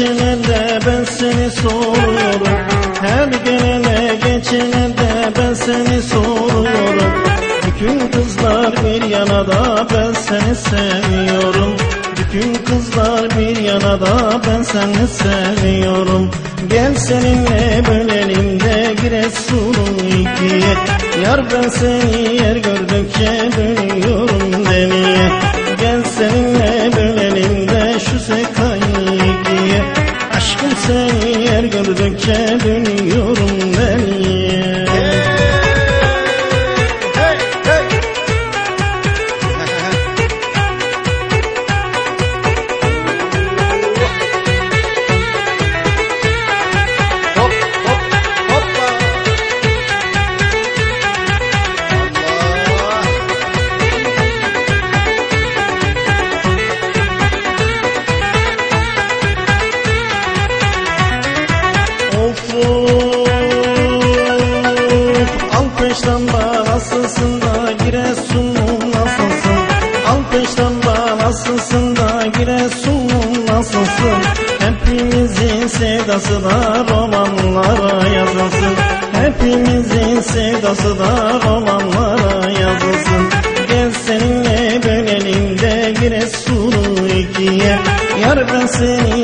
geçenende ben seni soruyorum. Her gelene geçenende ben seni soruyorum. Bütün kızlar bir yana da ben seni seviyorum. Bütün kızlar bir yana da ben seni seviyorum. Gel seninle bölelim de Giresun'u ikiye. Yar ben seni yer gördükçe bölüyorum Seni yer gördükçe dönüyorum Of of Al peşten bana nasılsın? Da Giresun'um nasılsın Al peşten bana nasılsın? Da Giresun'um nasılsın Hepimizin sevdası da romanlara yazılsın. Hepimizin sevdası da romanlara yazılsın. Gel seninle bölelim de Giresun'u ikiye. Yar ben seni